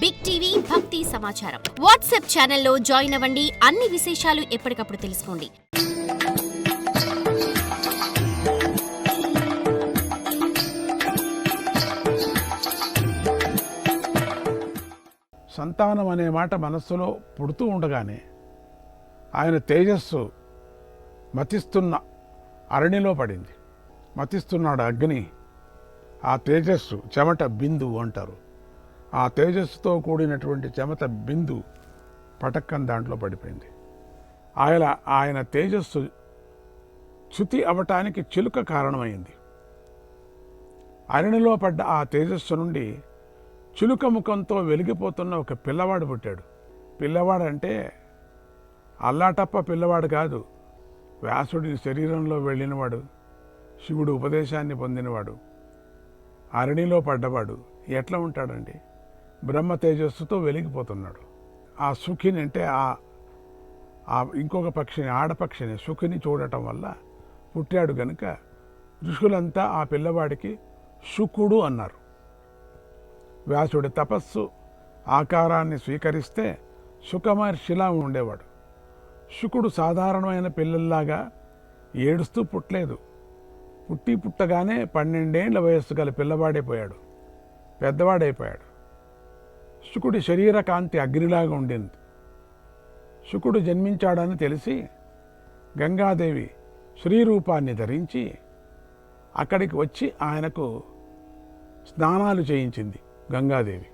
Big TV భక్తి సమాచారం WhatsApp ఛానల్లో జాయిన్ అవ్వండి. అన్ని విశేషాలు ఎప్పటికప్పుడు తెలుసుకోండి. సంతానం అనే మాట మనస్సులో పుడుతూ ఉండగానే ఆయన తేజస్సు మతిస్తున్న అరణిలో పడింది. మతిస్తున్నాడు అగ్ని. ఆ తేజస్సు చెమట బిందు అంటారు. ఆ తేజస్సుతో కూడినటువంటి చెమత బిందు పటక్కన దాంట్లో పడిపోయింది. ఆయన ఆయన తేజస్సు చ్యుతి అవటానికి చిలుక కారణమైంది. అరణిలో పడ్డ ఆ తేజస్సు నుండి చిలుక ముఖంతో వెలిగిపోతున్న ఒక పిల్లవాడు పుట్టాడు. పిల్లవాడంటే అల్లాటప్ప పిల్లవాడు కాదు వ్యాసుడి శరీరంలో వెళ్ళినవాడు శివుడు ఉపదేశాన్ని పొందినవాడు అరణిలో పడ్డవాడు. ఎట్లా ఉంటాడండి? బ్రహ్మ తేజస్సుతో వెలిగిపోతున్నాడు. ఆ సుఖిని అంటే ఆ ఆ ఇంకొక పక్షిని ఆడపక్షిని సుఖిని చూడటం వల్ల పుట్టాడు గనుక ఋషులంతా ఆ పిల్లవాడికి శుకుడు అన్నారు. వ్యాసుడి తపస్సు ఆకారాన్ని స్వీకరిస్తే సుఖమహర్షిలా ఉండేవాడు. శుకుడు సాధారణమైన పిల్లల్లాగా ఏడుస్తూ పుట్టలేదు. పుట్టి పుట్టగానే పన్నెండేండ్ల వయస్సు గల పిల్లవాడైపోయాడు పెద్దవాడైపోయాడు. శుకుడి శరీర కాంతి అగ్నిలాగా ఉండింది. శుకుడు జన్మించాడని తెలిసి గంగాదేవి శ్రీరూపాన్ని ధరించి అక్కడికి వచ్చి ఆయనకు స్నానాలు చేయించింది గంగాదేవి.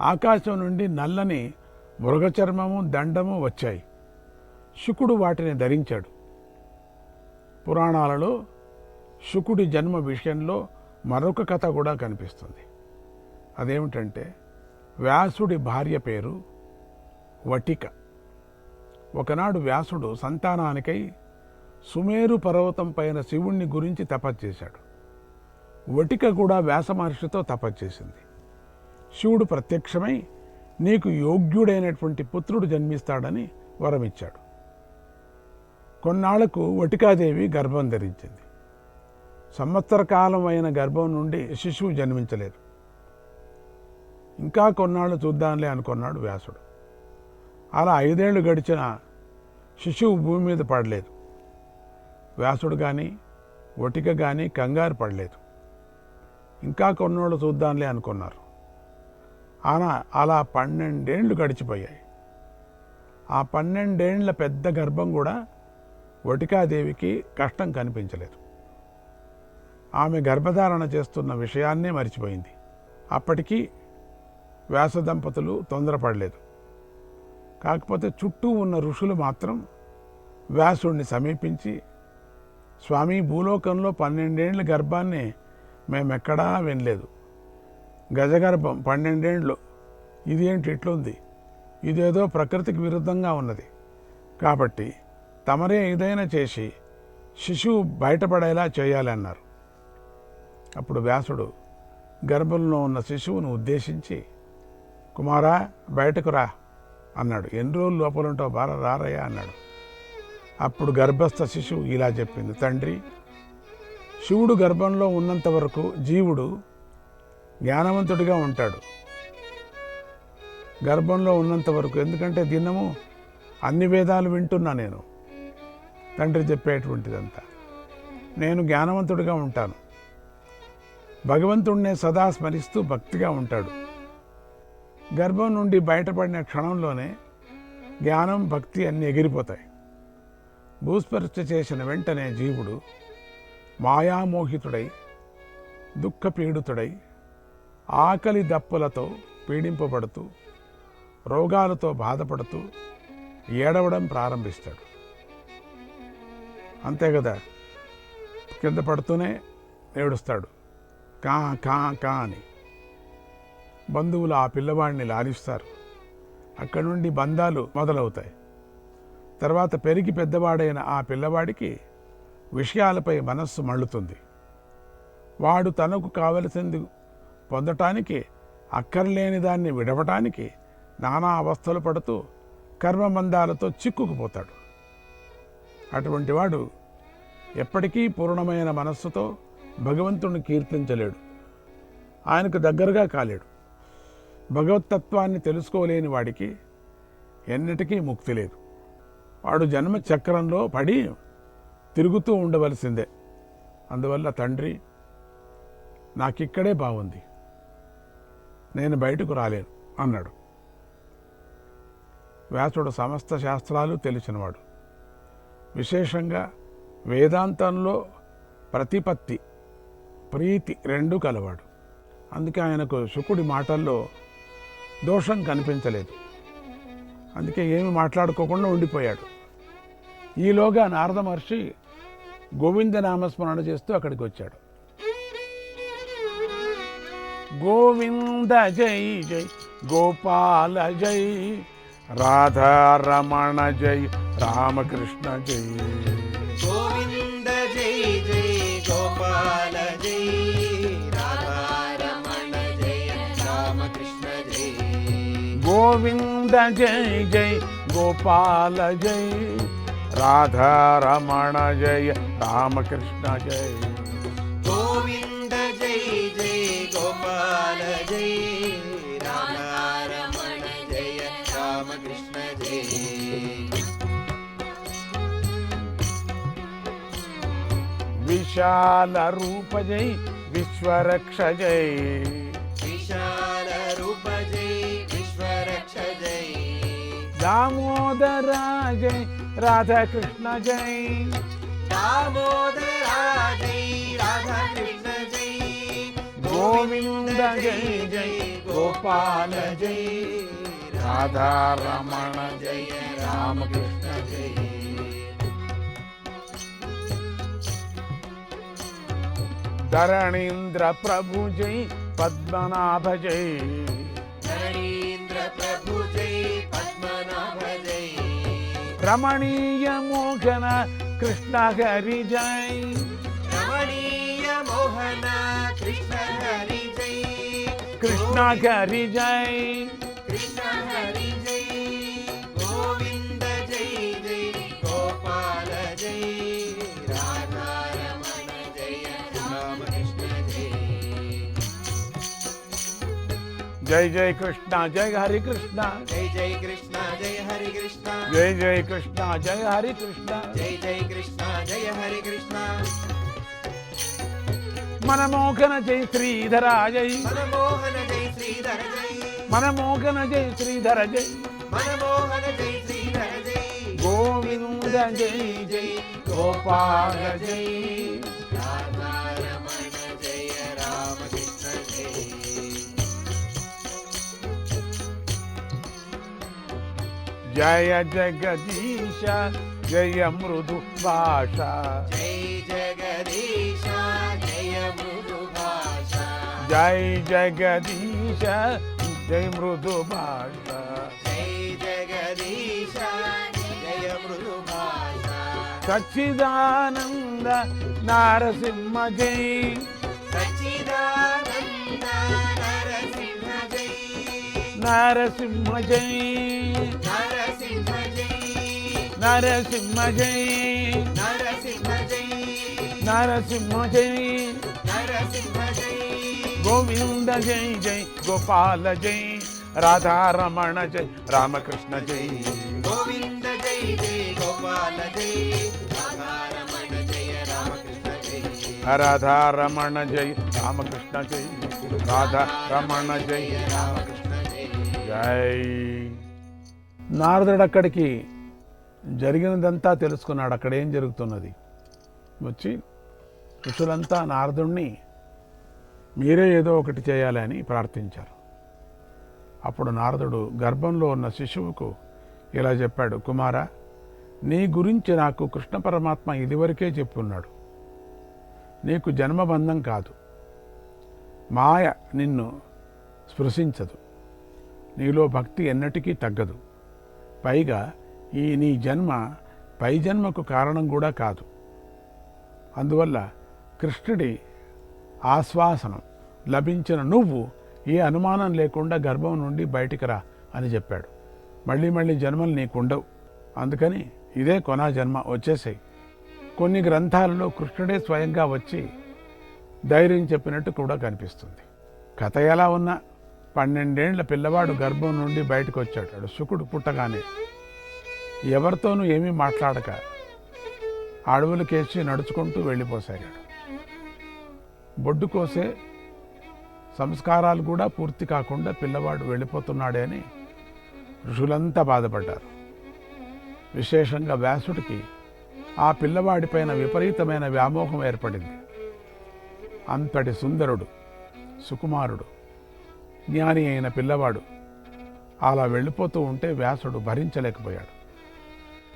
ఆకాశం నుండి నల్లని మృగచర్మము దండము వచ్చాయి. శుకుడు వాటిని ధరించాడు. పురాణాలలో శుకుడి జన్మ విషయంలో మరొక కథ కూడా కనిపిస్తుంది. అదేమిటంటే వ్యాసుడి భార్య పేరు వటిక. ఒకనాడు వ్యాసుడు సంతానానికై సుమేరు పర్వతం పైన శివుణ్ణి గురించి తపస్చేశాడు వటిక కూడా వ్యాస మహర్షితో తపస్చేసింది శివుడు ప్రత్యక్షమై నీకు యోగ్యుడైనటువంటి పుత్రుడు జన్మిస్తాడని వరమిచ్చాడు. కొన్నాళ్ళకు వటికాదేవి గర్భం ధరించింది. సంవత్సర కాలం అయిన గర్భం నుండి శిశువు జన్మించలేదు. ఇంకా కొన్నాళ్ళు చూద్దాంలే అనుకున్నాడు వ్యాసుడు. అలా ఐదేళ్ళు గడిచిన శిశువు భూమి మీద పడలేదు. వ్యాసుడు కానీ ఒటిక కానీ కంగారు పడలేదు. ఇంకా కొన్నోళ్ళు చూద్దాంలే అనుకున్నారు. అలా అలా పన్నెండేండ్లు గడిచిపోయాయి. ఆ పన్నెండేండ్ల పెద్ద గర్భం కూడా వటికాదేవికి కష్టం కనిపించలేదు. ఆమె గర్భధారణ చేస్తున్న విషయాన్నే మర్చిపోయింది. అప్పటికీ వ్యాస దంపతులు తొందరపడలేదు. కాకపోతే చుట్టూ ఉన్న ఋషులు మాత్రం వ్యాసుడిని సమీపించి స్వామి భూలోకంలో పన్నెండేండ్ల గర్భాన్ని మేమెక్కడా వినలేదు. గజగర్భం పన్నెండేండ్లు. ఇదేంటి ఇట్లుంది? ఇదేదో ప్రకృతికి విరుద్ధంగా ఉన్నది. కాబట్టి తమరే ఏదైనా చేసి శిశువు బయటపడేలా చేయాలి అన్నారు. అప్పుడు వ్యాసుడు గర్భంలో ఉన్న శిశువును ఉద్దేశించి కుమారా బయటకు రా అన్నాడు. ఎన్ని రోజులు లోపల ఉంటావు బారా? రారయ్యా అన్నాడు. అప్పుడు గర్భస్థ శిశువు ఇలా చెప్పింది. తండ్రి శివుడు గర్భంలో ఉన్నంత వరకు జీవుడు జ్ఞానవంతుడిగా ఉంటాడు. గర్భంలో ఉన్నంత వరకు ఎందుకంటే దినము అన్ని వేదాలు వింటున్నా నేను. తండ్రి చెప్పేటువంటిదంతా. నేను జ్ఞానవంతుడిగా ఉంటాను. భగవంతుడినే సదా స్మరిస్తూ భక్తిగా ఉంటాడు. గర్భం నుండి బయటపడిన క్షణంలోనే జ్ఞానం భక్తి అన్నీ ఎగిరిపోతాయి. భూస్పర్శ చేసిన వెంటనే జీవుడు మాయామోహితుడై దుఃఖపీడితుడై ఆకలి దప్పులతో పీడింపబడుతూ రోగాలతో బాధపడుతూ ఏడవడం ప్రారంభిస్తాడు. అంతే కదా? కింద పడుతూనే ఏడుస్తాడు. కా కా కా అని. బంధువులు ఆ పిల్లవాడిని లాలిస్తారు. అక్కడి నుండి బంధాలు మొదలవుతాయి. తర్వాత పెరిగి పెద్దవాడైన ఆ పిల్లవాడికి విషయాలపై మనస్సు మళ్ళుతుంది. వాడు తనకు కావలసింది పొందటానికి అక్కర్లేని దాన్ని విడవటానికి నానా అవస్థలు పడుతూ కర్మబంధాలతో చిక్కుకుపోతాడు. అటువంటి వాడు ఎప్పటికీ పూర్ణమైన మనస్సుతో భగవంతుణ్ణి కీర్తించలేడు. ఆయనకు దగ్గరగా కాలేడు. భగవతత్వాన్ని తెలుసుకోలేని వాడికి ఎన్నటికీ ముక్తి లేదు. వాడు జన్మ చక్రంలో పడి తిరుగుతూ ఉండవలసిందే. అందువల్ల తండ్రి నాకిక్కడే బాగుంది నేను బయటకు రాలేను అన్నాడు. వ్యాసుడు సమస్త శాస్త్రాలు తెలిసినవాడు. విశేషంగా వేదాంతంలో ప్రతిపత్తి ప్రీతి రెండు కలవాడు. అందుకే ఆయనకు శుకుడి మాటల్లో దోషం కనిపించలేదు. అందుకే ఏమి మాట్లాడుకోకుండా ఉండిపోయాడు. ఈలోగా నారద మహర్షి గోవింద నామస్మరణ చేస్తూ అక్కడికి వచ్చాడు. గోవింద జై జై గోపాల జై రాధారమణ జై రామకృష్ణ జై. గోవింద జై జై గోపాల జై రాధారమణ జయ రామకృష్ణ జై గోవింద జై జై గోపాల జై రాధారమణ జయ రామకృష్ణ జై విశాల రూప జై విశ్వరక్ష జై విశాల దామోదర జై రాధాకృష్ణ జై దామోదరా జై రాధాకృష్ణ జై గోవింద జై జై గోపాల జై రాధారమణ జై రామకృష్ణ జై ధరణీంద్ర ప్రభు జై పద్మనాభ జై నరేంద్ర ప్రభు జై పద్మనాభ జై రమణీయ మోహన కృష్ణ హరి జై రమణీయ మోహన కృష్ణ హరి జై కృష్ణ హరి జై జై జై కృష్ణ జై హరి కృష్ణ. జై జై కృష్ణ జయ హరి కృష్ణ. జై జై కృష్ణ జై హరి కృష్ణ. జై జై కృష్ణ జయ హరి కృష్ణ. మనమోహన జై శ్రీధర జై మనమోహన జై శ్రీధర జై మనమోహన జై శ్రీధర జై మనమోహన జై శ్రీధర జై గోవింద జై జై గోపాల జై. జయ జగదీశ జయ మృదు భాష. జై జగదీశ జయ మృదు భాష. జై జగదీశ జై మృదు భాష. జై జగదీశ జయ మృదు భాష. సచ్చిదానంద నారసింహ జై. సచ్చిదానంద నరసింహ జై. నరసింహ జై. నరసింహ జై నరసింహ జై నరసింహ జై నరసింహ జై గోవింద జై జై గోపాల జై రాధారమణ జై రామకృష్ణ జై గోవింద జై జై గోపాల జై రాధారమణ జయ రామకృష్ణ జై రాధారమణ జై రామకృష్ణ జై రాధారమణ జై రామకృష్ణ జై జై. నారదుడు అక్కడికి జరిగినదంతా తెలుసుకున్నాడు. అక్కడ ఏం జరుగుతున్నది? వచ్చి ఋషులంతా నారదుణ్ణి మీరే ఏదో ఒకటి చేయాలని ప్రార్థించారు. అప్పుడు నారదుడు గర్భంలో ఉన్న శిశువుకు ఇలా చెప్పాడు కుమార నీ గురించి నాకు కృష్ణ పరమాత్మ ఇదివరకే చెప్పున్నాడు. నీకు జన్మబంధం కాదు. మాయ నిన్ను స్పృశించదు. నీలో భక్తి ఎన్నటికీ తగ్గదు. పైగా ఈ నీ జన్మ పై జన్మకు కారణం కూడా కాదు. అందువల్ల కృష్ణుడి ఆశ్వాసనం లభించిన నువ్వు ఏ అనుమానం లేకుండా గర్భం నుండి బయటికి రా అని చెప్పాడు. మళ్ళీ మళ్ళీ జన్మలు నీకుండవు. అందుకని ఇదే కొనా జన్మ వచ్చేసాయి. కొన్ని గ్రంథాలలో కృష్ణుడే స్వయంగా వచ్చి ధైర్యం చెప్పినట్టు కూడా కనిపిస్తుంది. కథ ఎలా ఉన్నా పన్నెండేండ్ల పిల్లవాడు గర్భం నుండి బయటకు వచ్చాడు. శుకుడు పుట్టగానే ఎవరితోనూ ఏమీ మాట్లాడక అడవులకేసి నడుచుకుంటూ వెళ్ళిపోసాగాడు. బొడ్డు కోసే సంస్కారాలు కూడా పూర్తి కాకుండా పిల్లవాడు వెళ్ళిపోతున్నాడే అని ఋషులంతా బాధపడ్డారు. విశేషంగా వ్యాసుడికి ఆ పిల్లవాడిపైన విపరీతమైన వ్యామోహం ఏర్పడింది. అంతటి సుందరుడు సుకుమారుడు జ్ఞాని అయిన పిల్లవాడు అలా వెళ్ళిపోతూ ఉంటే వ్యాసుడు భరించలేకపోయాడు.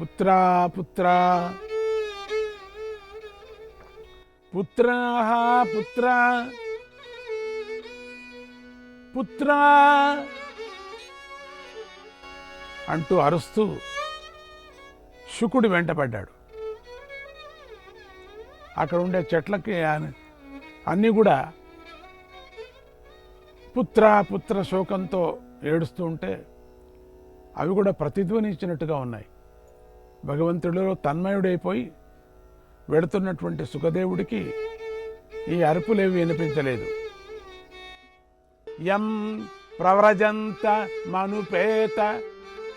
పుత్రా పుత్రా. పుత్రా పుత్రా. పుత్రా. అంటూ అరుస్తూ శుకుడు వెంటపడ్డాడు అక్కడ ఉండే చెట్లకి అన్నీ కూడా పుత్ర పుత్ర శోకంతో ఏడుస్తూ ఉంటే అవి కూడా ప్రతిధ్వనించినట్టుగా ఉన్నాయి. భగవంతుడిలో తన్మయుడైపోయి వెడుతున్నటువంటి సుఖదేవుడికి ఈ అరుపులేవి వినిపించలేదు. యం ప్రవ్రజంత మనుపేత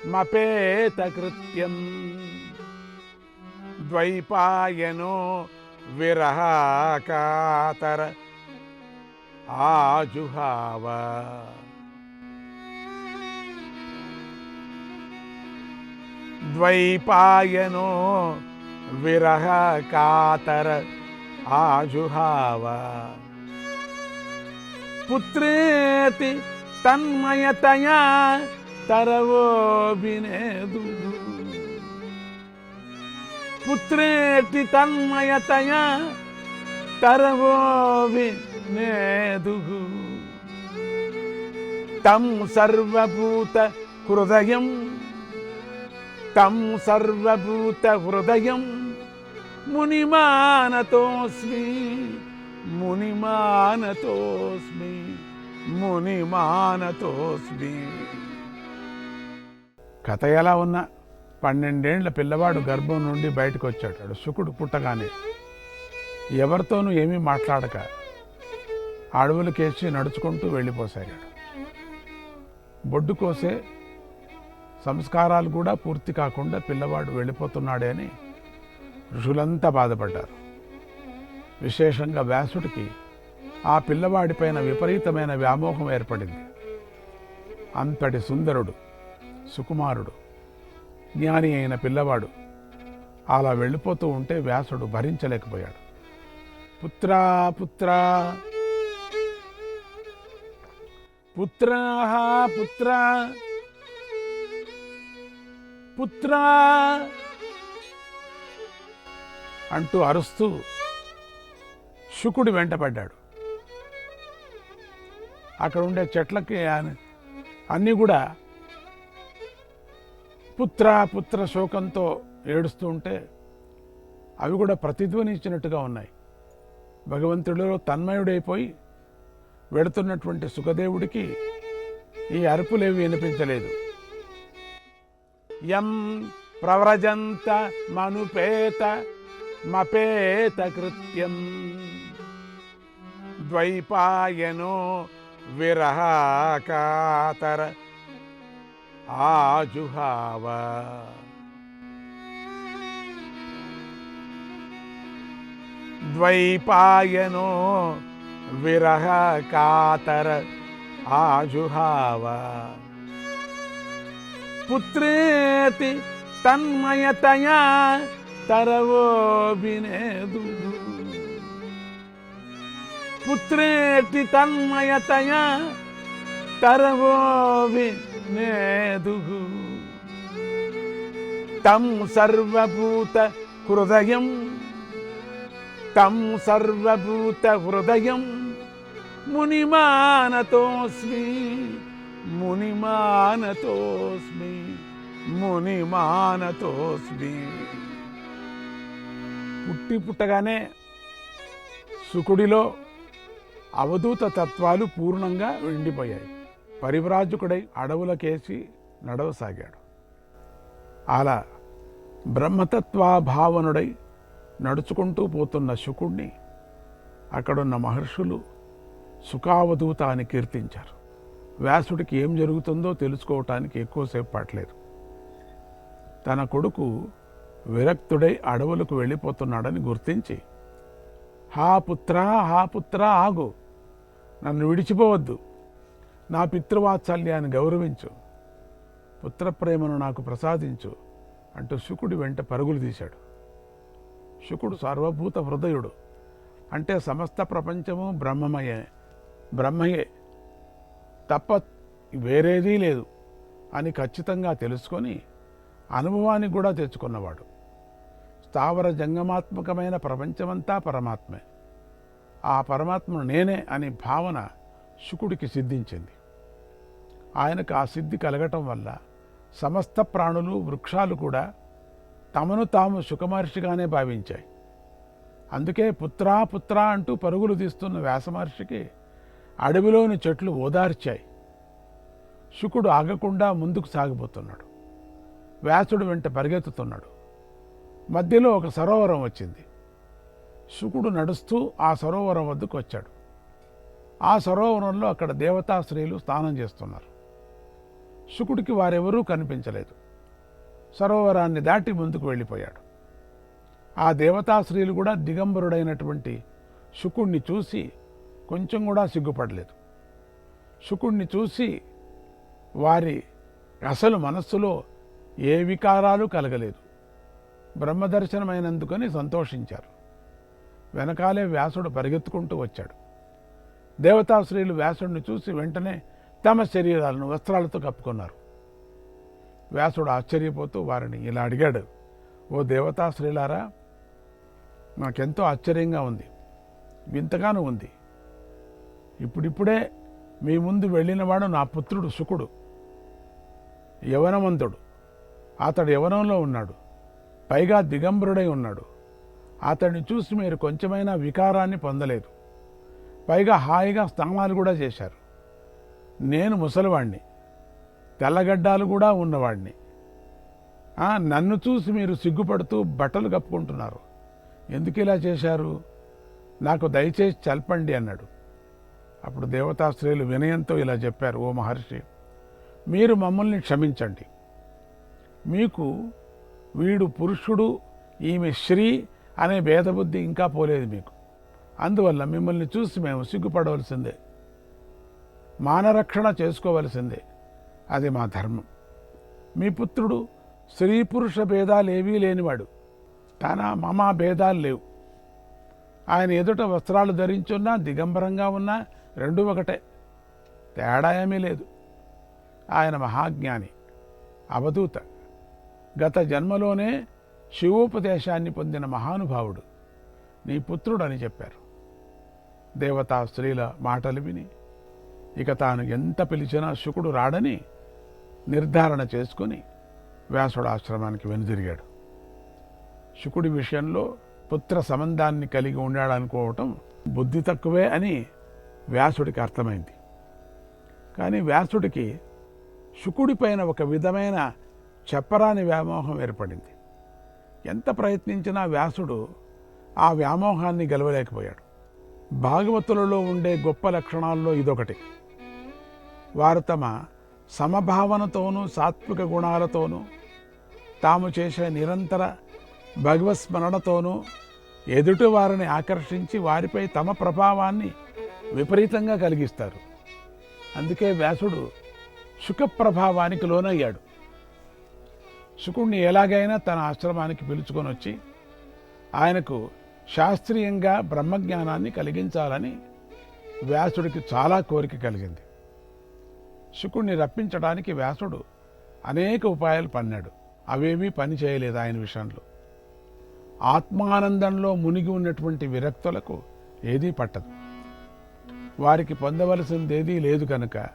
మపేత కృత్యం. ద్వైపాయనో విరహాకాతర ఆజుహావ. ద్వైపాయనో విరహకాతర ఆజుహావ పుత్రేతి తన్మయతయా తరవో వినేదు పుత్రేతి తన్మయతయా తరవో వినేదు తం సర్వభూత హృదయం తం సర్వభూత హృదయం మునిమానతోస్మి మునిమానతోస్మి మునిమానతోస్మి కథ ఎలా ఉన్నా పన్నెండేండ్ల పిల్లవాడు గర్భం నుండి బయటకు వచ్చాడు శుకుడు పుట్టగానే ఎవరితోనూ ఏమీ మాట్లాడక అడవులకేసి నడుచుకుంటూ వెళ్ళిపోసాగాడు. బొడ్డు కోసే సంస్కారాలు కూడా పూర్తి కాకుండా పిల్లవాడు వెళ్ళిపోతున్నాడే అని ఋషులంతా బాధపడ్డారు. విశేషంగా వ్యాసుడికి ఆ పిల్లవాడిపైన విపరీతమైన వ్యామోహం ఏర్పడింది. అంతటి సుందరుడు సుకుమారుడు జ్ఞాని అయిన పిల్లవాడు అలా వెళ్ళిపోతూ ఉంటే వ్యాసుడు భరించలేకపోయాడు. పుత్రా పుత్రా పుత్రా పుత్రా పుత్రా అంటూ అరుస్తూ శుకుడి వెంటపడ్డాడు. అక్కడ ఉండే చెట్లకి అన్నీ కూడా పుత్ర పుత్ర శోకంతో ఏడుస్తూ ఉంటే అవి కూడా ప్రతిధ్వనించినట్టుగా ఉన్నాయి. భగవంతుడిలో తన్మయుడైపోయి వెడుతున్నటువంటి సుఖదేవుడికి ఈ అరుపులేవి వినిపించలేదు. యం ప్రవ్రజంత మనుపేత మపేత కృత్యం ద్వైపాయనో విరహాకాతర ఆజుహావ ద్వైపాయనో విరహకాతర ఆజుహావ పుత్రేతి తన్మయతయా తరవో వినేదు పుత్రేతి తన్మయతయా తరవో వినేదు తం సర్వభూత హృదయం తం సర్వభూత హృదయం మునిమానతోస్మి మునిమానతోస్మి. పుట్టి పుట్టగానే సుకుడిలో అవధూత తత్వాలు పూర్ణంగా ఎండిపోయాయి పరివ్రాజకుడై అడవులకేసి నడవసాగాడు. అలా బ్రహ్మతత్వాభావనుడై నడుచుకుంటూ పోతున్న శుకుణ్ణి అక్కడున్న మహర్షులు సుఖావధూత అని కీర్తించారు. వ్యాసుడికి ఏం జరుగుతుందో తెలుసుకోవటానికి ఎక్కువసేపు పట్టలేదు. తన కొడుకు విరక్తుడై అడవులకు వెళ్ళిపోతున్నాడని గుర్తించి హా పుత్ర హా పుత్ర ఆగు. నన్ను విడిచిపోవద్దు. నా పితృవాత్సల్యాన్ని గౌరవించు. పుత్రప్రేమను నాకు ప్రసాదించు అంటూ శుకుడి వెంట పరుగులు తీశాడు. శుకుడు సర్వభూత హృదయుడు. అంటే సమస్త ప్రపంచము బ్రహ్మమయే బ్రహ్మయే. తప్ప వేరేదీ లేదు అని ఖచ్చితంగా తెలుసుకొని అనుభవానికి కూడా తెచ్చుకున్నవాడు. స్థావర జంగమాత్మకమైన ప్రపంచమంతా పరమాత్మే. ఆ పరమాత్మను నేనే అనే భావన శుకుడికి సిద్ధించింది. ఆయనకు ఆ సిద్ధి కలగటం వల్ల సమస్త ప్రాణులు వృక్షాలు కూడా తమను తాము సుఖమహర్షిగానే భావించాయి. అందుకే పుత్రా పుత్రా అంటూ పరుగులు తీస్తున్న వ్యాసమహర్షికి అడవిలోని చెట్లు ఓదార్చాయి. శుకుడు ఆగకుండా ముందుకు సాగిపోతున్నాడు. వ్యాసుడు వెంట పరిగెత్తుతున్నాడు. మధ్యలో ఒక సరోవరం వచ్చింది. శుకుడు నడుస్తూ ఆ సరోవరం వద్దకు వచ్చాడు. ఆ సరోవరంలో అక్కడ దేవతా స్త్రీలు స్నానం చేస్తున్నారు. శుకుడికి వారెవరూ కనిపించలేదు. సరోవరాన్ని దాటి ముందుకు వెళ్ళిపోయాడు. ఆ దేవతా స్త్రీలు కూడా దిగంబరుడైనటువంటి శుకుణ్ణి చూసి కొంచెం కూడా సిగ్గుపడలేదు. శుకుణ్ణి చూసి వారి అసలు మనస్సులో ఏ వికారాలు కలగలేదు. బ్రహ్మదర్శనమైనందుకని సంతోషించారు. వెనకాలే వ్యాసుడు పరిగెత్తుకుంటూ వచ్చాడు. దేవతాశ్రీలు వ్యాసుడిని చూసి వెంటనే తమ శరీరాలను వస్త్రాలతో కప్పుకున్నారు. వ్యాసుడు ఆశ్చర్యపోతూ వారిని ఇలా అడిగాడు ఓ దేవతాశ్రీలారా నాకెంతో ఆశ్చర్యంగా ఉంది. వింతగాను ఉంది. ఇప్పుడిప్పుడే మీ ముందు వెళ్ళినవాడు నా పుత్రుడు శుకుడు యవనవంతుడు అతడు యవనంలో ఉన్నాడు పైగా దిగంబరుడై ఉన్నాడు. అతడిని చూసి మీరు కొంచెమైనా వికారాన్ని పొందలేదు. పైగా హాయిగా స్నానాలు కూడా చేశారు. నేను ముసలివాణ్ణి తెల్లగడ్డాలు కూడా ఉన్నవాడిని నన్ను చూసి మీరు సిగ్గుపడుతూ బట్టలు కప్పుకుంటున్నారు. ఎందుకు ఇలా చేశారు? నాకు దయచేసి చల్పండి అన్నాడు. అప్పుడు దేవతా వినయంతో ఇలా చెప్పారు ఓ మహర్షి మీరు మమ్మల్ని క్షమించండి. మీకు వీడు పురుషుడు ఈమె శ్రీ అనే భేదబుద్ధి ఇంకా పోలేదు మీకు. అందువల్ల మిమ్మల్ని చూసి మేము సిగ్గుపడవలసిందే. మానరక్షణ చేసుకోవలసిందే. అది మా ధర్మం. మీ పుత్రుడు స్త్రీ పురుష భేదాలు ఏవీ లేనివాడు. తన మమ భేదాలు లేవు. ఆయన ఎదుట వస్త్రాలు ధరించున్నా దిగంబరంగా ఉన్నా రెండు ఒకటే. తేడా ఏమీ లేదు. ఆయన మహాజ్ఞాని అవధూత గత జన్మలోనే శివోపదేశాన్ని పొందిన మహానుభావుడు నీ పుత్రుడని చెప్పారు. దేవతా స్త్రీల మాటలు విని ఇక తాను ఎంత పిలిచినా శుకుడు రాడని నిర్ధారణ చేసుకుని వ్యాసుడు ఆశ్రమానికి వెనుదిరిగాడు. శుకుడి విషయంలో పుత్ర సంబంధాన్ని కలిగి ఉండాలనుకోవటం బుద్ధి తక్కువే అని వ్యాసుడికి అర్థమైంది. కానీ వ్యాసుడికి శుకుడిపైన ఒక విధమైన చెప్పరాని వ్యామోహం ఏర్పడింది. ఎంత ప్రయత్నించినా వ్యాసుడు ఆ వ్యామోహాన్ని గెలవలేకపోయాడు. భాగవతులలో ఉండే గొప్ప లక్షణాల్లో ఇదొకటి. వారు తమ సమభావనతోనూ సాత్విక గుణాలతోనూ తాము చేసే నిరంతర భగవత్ స్మరణతోనూ ఎదుటి వారిని ఆకర్షించి వారిపై తమ ప్రభావాన్ని విపరీతంగా కలిగిస్తారు. అందుకే వ్యాసుడు సుఖప్రభావానికి లోనయ్యాడు. శుకుణ్ణి ఎలాగైనా తన ఆశ్రమానికి పిలుచుకొని వచ్చి ఆయనకు శాస్త్రీయంగా బ్రహ్మజ్ఞానాన్ని కలిగించాలని వ్యాసుడికి చాలా కోరిక కలిగింది. శుకుణ్ణి రప్పించడానికి వ్యాసుడు అనేక ఉపాయాలు పన్నాడు. అవేమీ పని చేయలేదు ఆయన విషయంలో. ఆత్మానందంలో మునిగి ఉన్నటువంటి విరక్తులకు ఏదీ పట్టదు. వారికి పొందవలసిందేదీ లేదు కనుక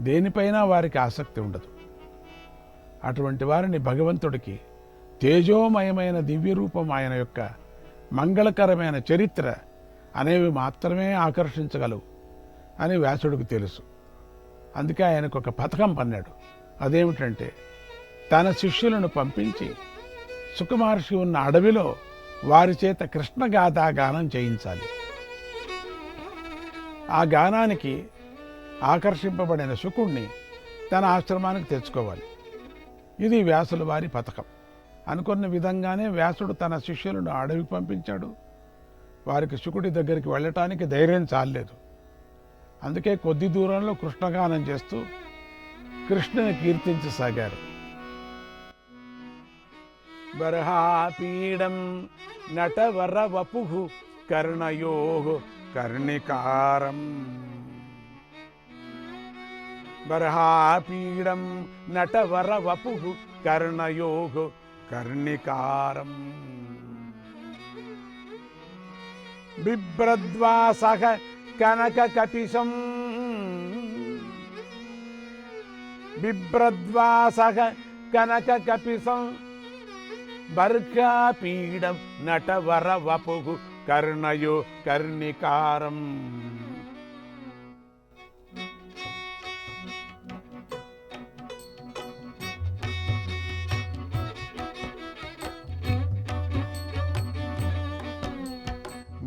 దేనిపైనా వారికి ఆసక్తి ఉండదు. అటువంటి వారిని భగవంతుడికి తేజోమయమైన దివ్యరూపం ఆయన యొక్క మంగళకరమైన చరిత్ర అనేవి మాత్రమే ఆకర్షించగలవు అని వ్యాసుడికి తెలుసు. అందుకే ఆయనకు ఒక పథకం పన్నాడు. అదేమిటంటే తన శిష్యులను పంపించి సుకుమహర్షి ఉన్న అడవిలో వారి చేత కృష్ణగాథా గానం చేయించాలి. ఆ గానానికి ఆకర్షింపబడిన శుకుణ్ణి తన ఆశ్రమానికి తెచ్చుకోవాలి. ఇది వ్యాసుల వారి పథకం. అనుకున్న విధంగానే వ్యాసుడు తన శిష్యులను అడవికి పంపించాడు. వారికి శుకుడి దగ్గరికి వెళ్ళటానికి ధైర్యం చాలలేదు. అందుకే కొద్ది దూరంలో కృష్ణగానం చేస్తూ కృష్ణుని కీర్తించసాగారు. బర్హాపీడం నటవర వపు కర్ణయో कर्णिकारम् बर्हापीडं नटवरवपुः कर्णयोः पिसंशम् बिभ्रद्वासः कनककपिसंशं बर्गापीडं नटवरवपुः कर्णयो कर्णिकारम्।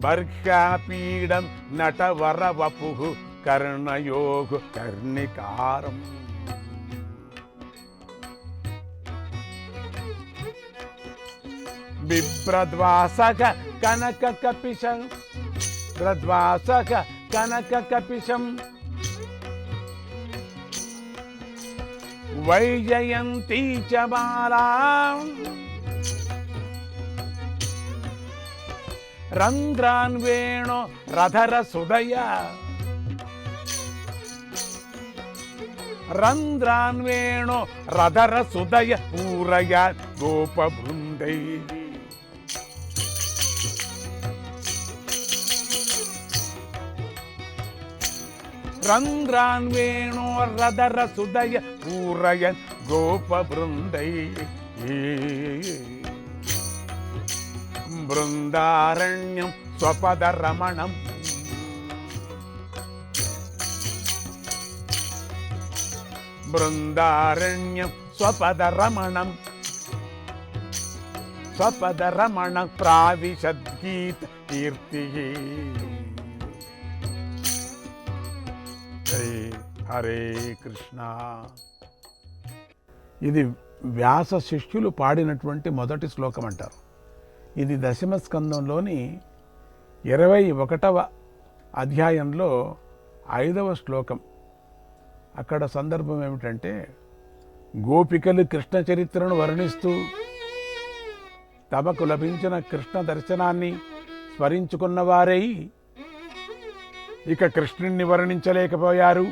वर्षापीडं नटवरवपुः कर्णयोः कर्णिकारम्। విప్రద్వాసక కనక కపిశం ప్రద్వాసక కనక కపిశం వైజయంతి చ బాలా రంధ్రాన్వేణో రథర సుదయ రంధ్రాన్వేణో రథర సుదయ పూరయ గోప బృందై రంధ్రాన్వేణో రథర సుదయ పూరయ గోప బృందై బృందారణ్యం స్వపద రమణం బృందారణ్యం స్వపద రమణం స్వపద రమణ హరే హరే కృష్ణ. ఇది వ్యాస శిష్యులు పాడినటువంటి మొదటి శ్లోకం అంటారు. ఇది దశమ స్కందంలోని ఇరవై ఒకటవ అధ్యాయంలో ఐదవ శ్లోకం. అక్కడ సందర్భం ఏమిటంటే గోపికలు కృష్ణ చరిత్రను వర్ణిస్తూ తమకు లభించిన కృష్ణ దర్శనాన్ని స్మరించుకున్న వారై ఇక కృష్ణుణ్ణి వర్ణించలేకపోయారు.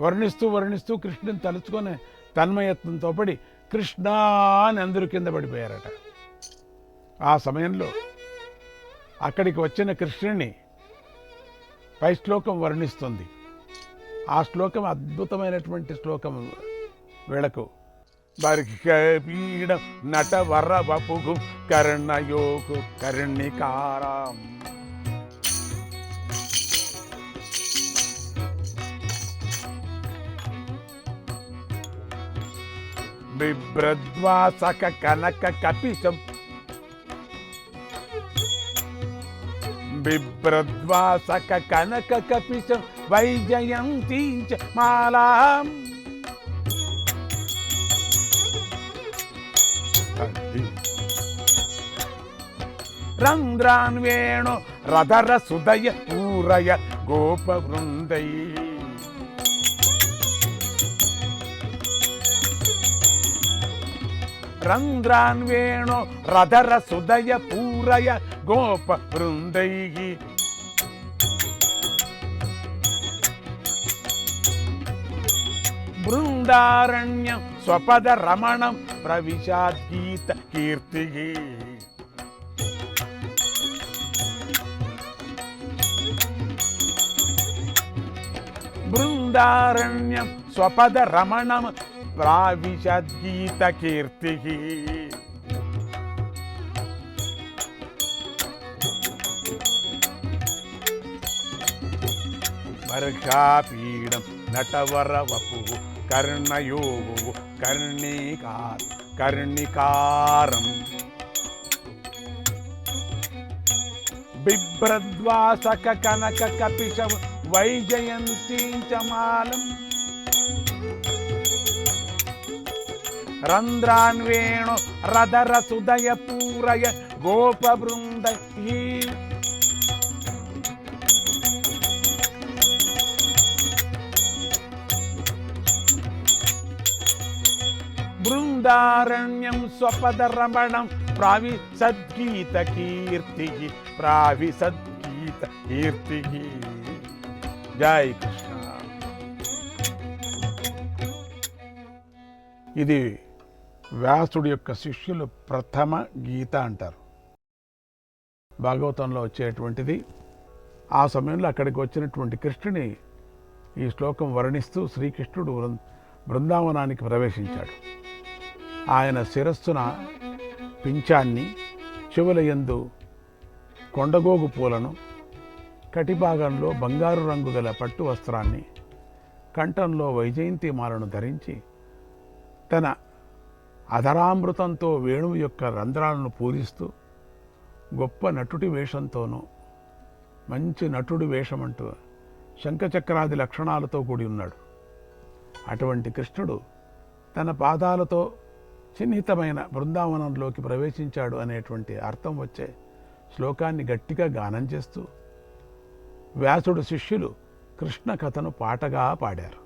వర్ణిస్తూ వర్ణిస్తూ కృష్ణుని తలుచుకొని తన్మయత్నంతో పడి కృష్ణ అని అందరూ కింద పడిపోయారట. ఆ సమయంలో అక్కడికి వచ్చిన కృష్ణుని పై శ్లోకం వర్ణిస్తుంది. ఆ శ్లోకం అద్భుతమైనటువంటి శ్లోకం వీళ్ళకు. బర్హపీడం నటవర వపుగు కర్ణయోగు కర్ణికారం బిభ్రద్వాసక కనక కపిశం బిభ్రద్వాసక కనక కపిశం వైజయంతి మాలా మాలాం అది. రంధ్రాన్వేణు రథర సుదయ పూరయ గోపవృందై రంధ్రాన్వేణు రధర సుదయ పూరయ గోప వృందై బృందారణ్యం స్వపద రమణం ప్రవిశాద్గీత కీర్తి బృందారణ్యం స్వపద రమణం ప్రావిశద్గీత కీర్తి వర్గాపీడం నటవర వపు కర్ణయో కర్ణికార్ కర్ణికారం బిభ్రద్వాసక కనక కపిశ వైజయంతీ చమాలం రంధ్రాన్వేణు రదర సుదయ పూరయ గోప బృంద బృందారణ్యం స్వపద రమణం ప్రావి సద్గీత కీర్తి ప్రావి సద్గీత కీర్తి జై కృష్ణ ఇది వ్యాసుడి యొక్క శిష్యులు ప్రథమ గీత అంటారు. భాగవతంలో వచ్చేటువంటిది. ఆ సమయంలో అక్కడికి వచ్చినటువంటి కృష్ణుని ఈ శ్లోకం వర్ణిస్తూ శ్రీకృష్ణుడు బృందావనానికి ప్రవేశించాడు. ఆయన శిరస్సున పింఛాన్ని చెవుల యందు కొండగోగు పూలను కటిభాగంలో బంగారు రంగు గల పట్టు వస్త్రాన్ని కంఠంలో వైజయంతి మాలను ధరించి తన అధరామృతంతో వేణువు యొక్క రంధ్రాలను పూరిస్తూ గొప్ప నటుడి వేషంతోనూ మంచి నటుడి వేషమంటూ శంఖచక్రాది లక్షణాలతో కూడి ఉన్నాడు. అటువంటి కృష్ణుడు తన పాదాలతో చిహ్నితమైన బృందావనంలోకి ప్రవేశించాడు అనేటువంటి అర్థం వచ్చే శ్లోకాన్ని గట్టిగా గానం చేస్తూ వ్యాసుడు శిష్యులు కృష్ణ కథను పాటగా పాడారు.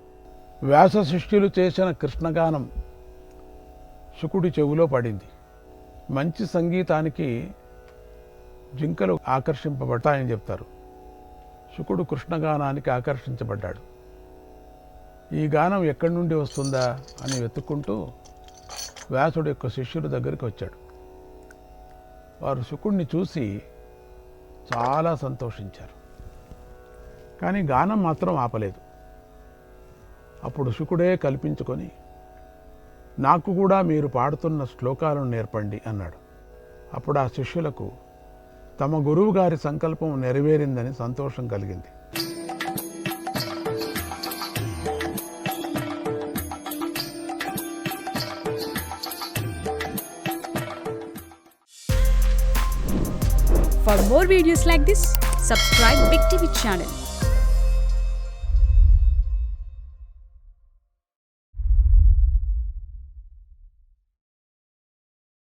వ్యాస శిష్యులు చేసిన కృష్ణగానం శుకుడి చెవిలో పడింది. మంచి సంగీతానికి జింకలు ఆకర్షింపబడతాయని చెప్తారు. శుకుడు కృష్ణగానానికి ఆకర్షించబడ్డాడు. ఈ గానం ఎక్కడి నుండి వస్తుందా అని వెతుక్కుంటూ వ్యాసుడు యొక్క శిష్యుల దగ్గరికి వచ్చాడు. వారు శుకుడిని చూసి చాలా సంతోషించారు. కానీ గానం మాత్రం ఆపలేదు. అప్పుడు శుకుడే కల్పించుకొని నాకు కూడా మీరు పాడుతున్న శ్లోకాలను నేర్పండి అన్నాడు. అప్పుడు ఆ శిష్యులకు తమ గురువు గారి సంకల్పం నెరవేరిందని సంతోషం కలిగింది. For more videos like this, subscribe Big TV channel.